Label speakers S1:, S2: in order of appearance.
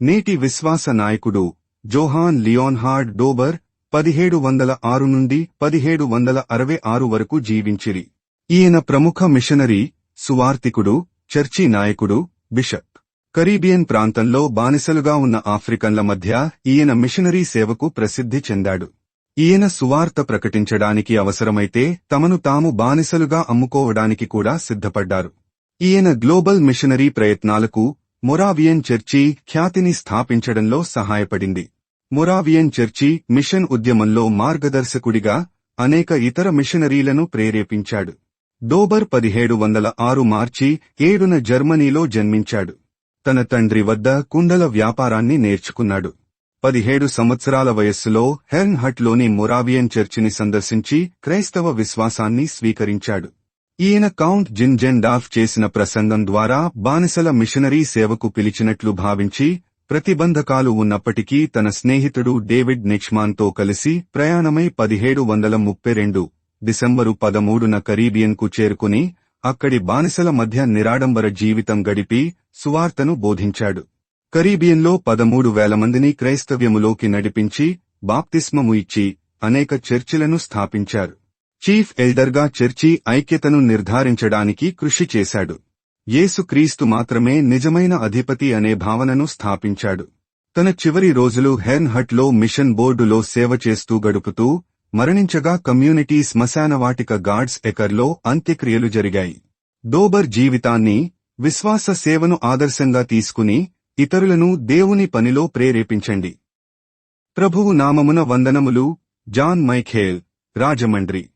S1: నేటి విశ్వాస నాయకుడు జోహాన్ లియోన్హార్డ్ డోబర్ పదిహేడు వందల ఆరు నుండి పదిహేడు వందల అరవై ఆరు వరకు జీవించిరి. ఈయన ప్రముఖ మిషనరీ సువార్తికుడు చర్చి నాయకుడు బిషప్. కరీబియన్ ప్రాంతంలో బానిసలుగా ఉన్న ఆఫ్రికన్ల మధ్య ఈయన మిషనరీ సేవకు ప్రసిద్ధి చెందాడు. ఈయన సువార్త ప్రకటించడానికి అవసరమైతే తమను తాము బానిసలుగా అమ్ముకోవడానికి కూడా సిద్ధపడ్డారు. ఈయన గ్లోబల్ మిషనరీ ప్రయత్నాలకు మొరావియన్ చర్చి ఖ్యాతిని స్థాపించడంలో సహాయపడింది. మొరావియన్ చర్చి మిషన్ ఉద్యమంలో మార్గదర్శకుడిగా అనేక ఇతర మిషనరీలను ప్రేరేపించాడు. డోబర్ పదిహేడు వందల ఆరు మార్చి ఏడున జర్మనీలో జన్మించాడు. తన తండ్రి వద్ద కుండల వ్యాపారాన్ని నేర్చుకున్నాడు. పదిహేడు సంవత్సరాల వయస్సులో హెర్న్హట్లోని మొరావియన్ చర్చిని సందర్శించి క్రైస్తవ విశ్వాసాన్ని స్వీకరించాడు. ఈయన కౌంట్ జిన్జెండాఫ్ చేసిన ప్రసంగం ద్వారా బానిసల మిషనరీ సేవకు పిలిచినట్లు భావించి ప్రతిబంధకాలు ఉన్నప్పటికీ తన స్నేహితుడు డేవిడ్ నిక్ష్మాన్తో కలిసి ప్రయాణమై పదిహేడు వందల ముప్పై రెండు డిసెంబరు పదమూడున కరీబియన్కు చేరుకుని అక్కడి బానిసల మధ్య నిరాడంబర జీవితం గడిపి సువార్తను బోధించాడు. కరీబియన్లో పదమూడు వేల మందిని క్రైస్తవ్యములోకి నడిపించి బాప్తిస్మము ఇచ్చి అనేక చర్చిలను స్థాపించారు. చీఫ్ ఎల్డర్గా చర్చి ఐక్యతను నిర్ధారించడానికి కృషి చేశాడు. యేసుక్రీస్తు మాత్రమే నిజమైన అధిపతి అనే భావనను స్థాపించాడు. తన చివరి రోజులు హెర్న్హట్లో మిషన్ బోర్డులో సేవ చేస్తూ గడుపుతూ మరణించగా కమ్యూనిటీ శ్మశానవాటిక గాడ్స్ ఎకర్లో అంత్యక్రియలు జరిగాయి. డోబర్ జీవితాన్ని విశ్వాస సేవను ఆదర్శంగా తీసుకుని ఇతరులను దేవుని పనిలో ప్రేరేపించండి. ప్రభువు నామమున వందనములు జాన్ మైఖేల్ రాజమండ్రి.